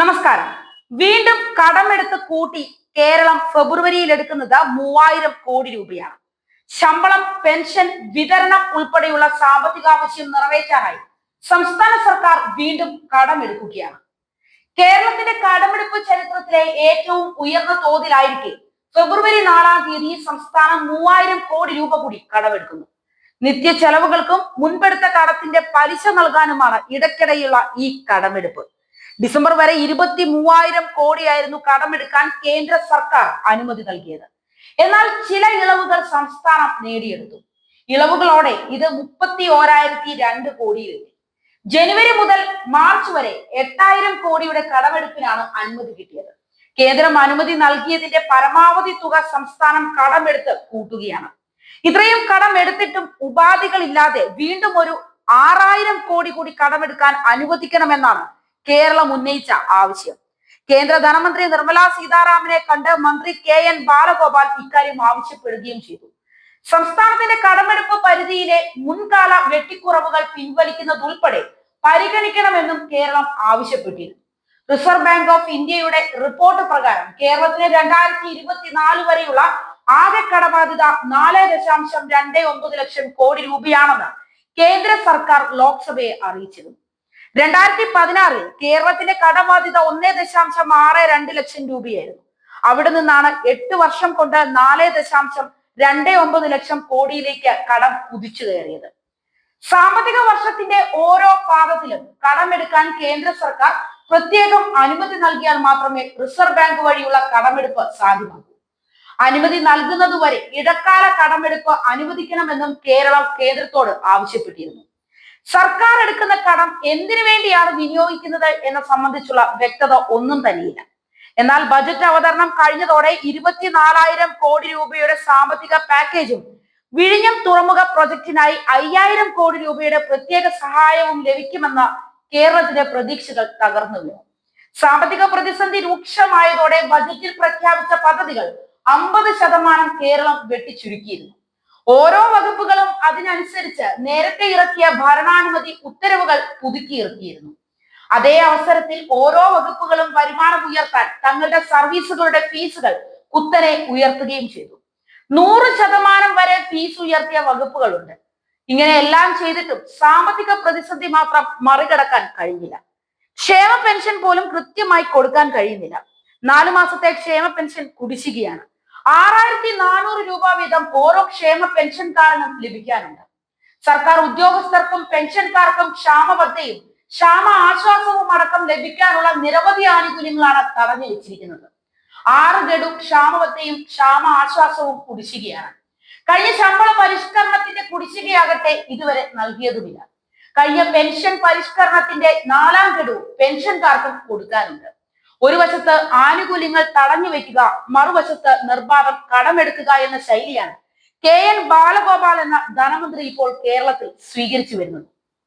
നമസ്കാരം. വീണ്ടും കടമെടുത്ത് കൂട്ടി കേരളം ഫെബ്രുവരിയിൽ എടുക്കുന്നത് മൂവായിരം കോടി രൂപയാണ്. ശമ്പളം പെൻഷൻ വിതരണം ഉൾപ്പെടെയുള്ള സാമ്പത്തികാവശ്യം നിറവേറ്റാനായി സംസ്ഥാന സർക്കാർ വീണ്ടും കടമെടുക്കുകയാണ്. കേരളത്തിന്റെ കടമെടുപ്പ് ചരിത്രത്തിലെ ഏറ്റവും ഉയർന്ന തോതിലായിരിക്കെ ഫെബ്രുവരി നാലാം തീയതി സംസ്ഥാനം മൂവായിരം കോടി രൂപ കൂടി കടമെടുക്കുന്നു. നിത്യ ചെലവുകൾക്കും മുൻപെടുത്ത കടത്തിന്റെ പലിശ നൽകാനുമാണ് ഇടയ്ക്കിടെയുള്ള ഈ കടമെടുപ്പ്. ഡിസംബർ വരെ ഇരുപത്തി മൂവായിരം കോടിയായിരുന്നു കടമെടുക്കാൻ കേന്ദ്ര സർക്കാർ അനുമതി നൽകിയത്. എന്നാൽ ചില ഇളവുകൾ സംസ്ഥാനം നേടിയെടുത്തു. ഇളവുകളോടെ ഇത് മുപ്പത്തി ഓരായിരത്തി രണ്ട് കോടിയിലെത്തി ജനുവരി മുതൽ മാർച്ച് വരെ എട്ടായിരം കോടിയുടെ കടമെടുപ്പിനാണ് അനുമതി കിട്ടിയത്. കേന്ദ്രം അനുമതി നൽകിയതിന്റെ പരമാവധി തുക സംസ്ഥാനം കടമെടുത്ത് കൂട്ടുകയാണ്. ഇത്രയും കടമെടുത്തിട്ടും ഉപാധികളില്ലാതെ വീണ്ടും ഒരു ആറായിരം കോടി കൂടി കടമെടുക്കാൻ അനുവദിക്കണമെന്നാണ് കേരളം ഉന്നയിച്ച ആവശ്യം. കേന്ദ്ര ധനമന്ത്രി നിർമ്മല സീതാരാമനെ കണ്ട് മന്ത്രി കെ എൻ ബാലഗോപാൽ ഇക്കാര്യം ആവശ്യപ്പെടുകയും ചെയ്തു. സംസ്ഥാനത്തിന്റെ കടമെടുപ്പ് പരിധിയിലെ മുൻകാല വെട്ടിക്കുറവുകൾ പിൻവലിക്കുന്നതുൾപ്പെടെ പരിഗണിക്കണമെന്നും കേരളം ആവശ്യപ്പെട്ടിരുന്നു. റിസർവ് ബാങ്ക് ഓഫ് ഇന്ത്യയുടെ റിപ്പോർട്ട് പ്രകാരം കേരളത്തിന് രണ്ടായിരത്തി ഇരുപത്തിനാല് വരെയുള്ള ആകെ കടബാധ്യത നാല് ദശാംശം രണ്ട് ഒമ്പത് ലക്ഷം കോടി രൂപയാണെന്ന് കേന്ദ്ര സർക്കാർ ലോക്സഭയെ അറിയിച്ചിരുന്നു. രണ്ടായിരത്തി പതിനാറിൽ കേരളത്തിന്റെ കടബാധ്യത ഒന്നേ ദശാംശം ആറ് രണ്ട് ലക്ഷം രൂപയായിരുന്നു. അവിടെ നിന്നാണ് എട്ട് വർഷം കൊണ്ട് നാല് ദശാംശം രണ്ട് ഒമ്പത് ലക്ഷം കോടിയിലേക്ക് കടം കുതിച്ചു കയറിയത്. സാമ്പത്തിക വർഷത്തിന്റെ ഓരോ പാദത്തിലും കടമെടുക്കാൻ കേന്ദ്ര സർക്കാർ പ്രത്യേകം അനുമതി നൽകിയാൽ മാത്രമേ റിസർവ് ബാങ്ക് വഴിയുള്ള കടമെടുപ്പ് സാധ്യമാകൂ. അനുമതി നൽകുന്നതുവരെ ഇടക്കാല കടമെടുപ്പ് അനുവദിക്കണമെന്നും കേരളം കേന്ദ്രത്തോട് ആവശ്യപ്പെട്ടിരുന്നു. സർക്കാർ എടുക്കുന്ന കടം എന്തിനു വേണ്ടിയാണ് വിനിയോഗിക്കുന്നത് എന്ന സംബന്ധിച്ചുള്ള വ്യക്തത ഒന്നും തന്നെയില്ല. എന്നാൽ ബജറ്റ് അവതരണം കഴിഞ്ഞതോടെ ഇരുപത്തിനാലായിരം കോടി രൂപയുടെ സാമ്പത്തിക പാക്കേജും വിഴിഞ്ഞം തുറമുഖ പ്രൊജക്ടിനായി അയ്യായിരം കോടി രൂപയുടെ പ്രത്യേക സഹായവും ലഭിക്കുമെന്ന കേരളത്തിന്റെ പ്രതീക്ഷകൾ തകർന്നു സാമ്പത്തിക പ്രതിസന്ധി രൂക്ഷമായതോടെ ബജറ്റിൽ പ്രഖ്യാപിച്ച പദ്ധതികൾ അമ്പത് ശതമാനം കേരളം വെട്ടിച്ചുരുക്കിയിരുന്നു. ഓരോ വകുപ്പുകളും അതിനനുസരിച്ച് നേരത്തെ ഇറക്കിയ ഭരണാനുമതി ഉത്തരവുകൾ പുതുക്കിയിറക്കിയിരുന്നു അതേ അവസരത്തിൽ ഓരോ വകുപ്പുകളും വരുമാനം ഉയർത്താൻ തങ്ങളുടെ സർവീസുകളുടെ ഫീസുകൾ കുത്തനെ ഉയർത്തുകയും ചെയ്തു. നൂറ് ശതമാനം വരെ ഫീസ് ഉയർത്തിയ വകുപ്പുകളുണ്ട്. ഇങ്ങനെ എല്ലാം ചെയ്തിട്ടും സാമ്പത്തിക പ്രതിസന്ധി മാത്രം മറികടക്കാൻ കഴിഞ്ഞില്ല. ക്ഷേമ പെൻഷൻ പോലും കൃത്യമായി കൊടുക്കാൻ കഴിയുന്നില്ല. നാലു മാസത്തെ ക്ഷേമ പെൻഷൻ കുടിശ്ശികയാണ്. ആറായിരത്തി നാനൂറ് രൂപ വീതം ഓരോ ക്ഷേമ പെൻഷൻകാരനും ലഭിക്കാനുണ്ട്. സർക്കാർ ഉദ്യോഗസ്ഥർക്കും പെൻഷൻകാർക്കും ക്ഷാമബദ്ധയും ക്ഷാമ ആശ്വാസവും അടക്കം ലഭിക്കാനുള്ള നിരവധി ആനുകൂല്യങ്ങളാണ് തടഞ്ഞു വെച്ചിരിക്കുന്നത് ആറ് ഗഡു ക്ഷാമബദ്ധയും ക്ഷാമ ആശ്വാസവും കുടിശ്ശികയാണ്. കഴിഞ്ഞ ശമ്പള പരിഷ്കരണത്തിന്റെ കുടിശ്ശികയാകട്ടെ ഇതുവരെ നൽകിയതുമില്ല. കഴിഞ്ഞ പെൻഷൻ പരിഷ്കരണത്തിന്റെ നാലാം ഗഡു പെൻഷൻകാർക്കും കൊടുക്കാനുണ്ട്. ഒരു വശത്ത് ആനുകൂല്യങ്ങൾ തടഞ്ഞു വെക്കുക മറുവശത്ത് നിർബാധം കടമെടുക്കുക എന്ന ശൈലിയാണ്. കെ എൻ ബാലഗോപാൽ എന്ന ധനമന്ത്രി ഇപ്പോൾ കേരളത്തിൽ സ്വീകരിച്ചു വരുന്നത്.